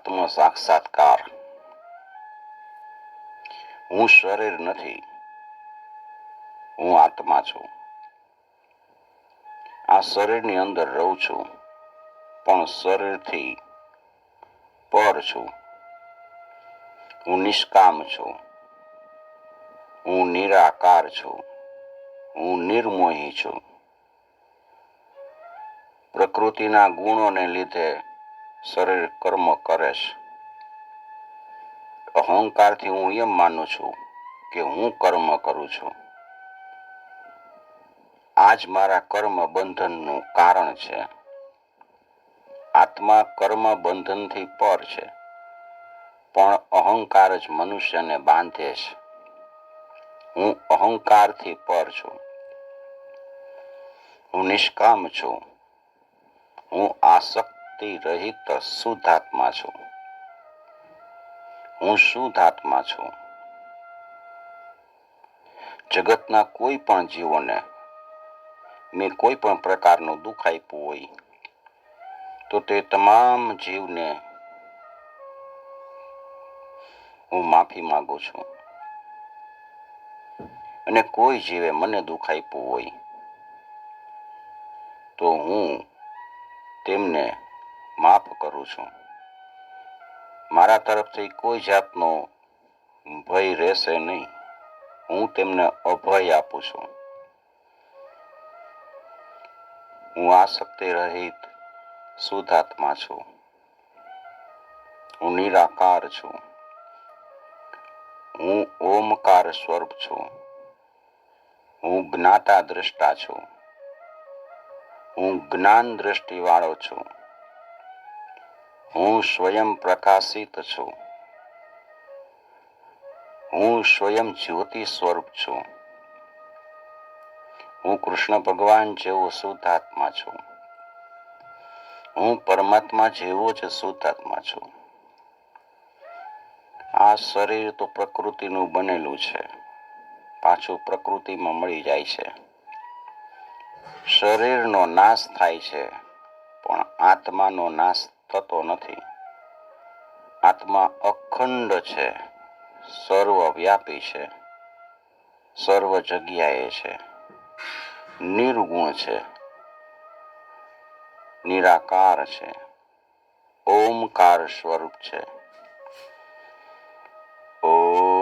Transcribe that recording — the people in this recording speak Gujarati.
આત્મ સાક્ષાત્કાર. હું શરીર નથી, હું આત્મા છું. આ શરીરની અંદર રહું છું, પણ શરીરથી પર છું. હું નિષ્કામ છું, હું નિરાકાર છું, હું નિર્મોહી છું. પ્રકૃતિના ગુણોને લીધે શરીર કર્મ કરે છે. અહંકારથી હું એમ માનું છું કે હું કર્મ કરું છું. આ જ મારા કર્મ બંધનનું કારણ છે. આત્મા કર્મ બંધનથી પર છે, પણ અહંકાર જ મનુષ્યને બાંધે છે. હું અહંકારથી પર છું. હું નિષ્કામ છું. હું આસક્તિ રહિત શુદ્ધ આત્મા છું. હું શુદ્ધ આત્મા છું. જગતના કોઈ પણ જીવોને મેં કોઈ પણ પ્રકારનું દુઃખ આપ્યું હોય, તો તે તમામ જીવને હું માફી માંગુ છું. અને કોઈ જીવે મને દુઃખ આપ્યું હોય, તો હું તેમને માફ કરું છું. મારા તરફથી કોઈ જાતનો ભય રહેશે નહીં. હું તેમને અભય આપું છું. હું આસક્તિ રહિત શુદ્ધ આત્મા છું. હું નિરાકાર છું. હું ઓમકાર સ્વરૂપ છું. હું જ્ઞાતા દ્રષ્ટા છું. હું જ્ઞાન દ્રષ્ટિવાળો છું. હું સ્વયં પ્રકાશિત છું. હું સ્વયં જ્યોતિ સ્વરૂપ છું. હું કૃષ્ણ ભગવાન જેવો શુદ્ધાત્મા છું. હું પરમાત્મા જેવો જ શુદ્ધાત્મા છું. આ શરીર તો પ્રકૃતિનું બનેલું છે. પાછું પ્રકૃતિમાં મળી જાય છે. શરીરનો નાશ થાય છે, પણ આત્માનો નાશ થતો નથી. આત્મા અખંડ છે, સર્વવ્યાપી છે, સર્વ જગ્યાએ છે, નિર્ગુણ છે, નિરાકાર છે, ઓમકાર સ્વરૂપ છે. ઓ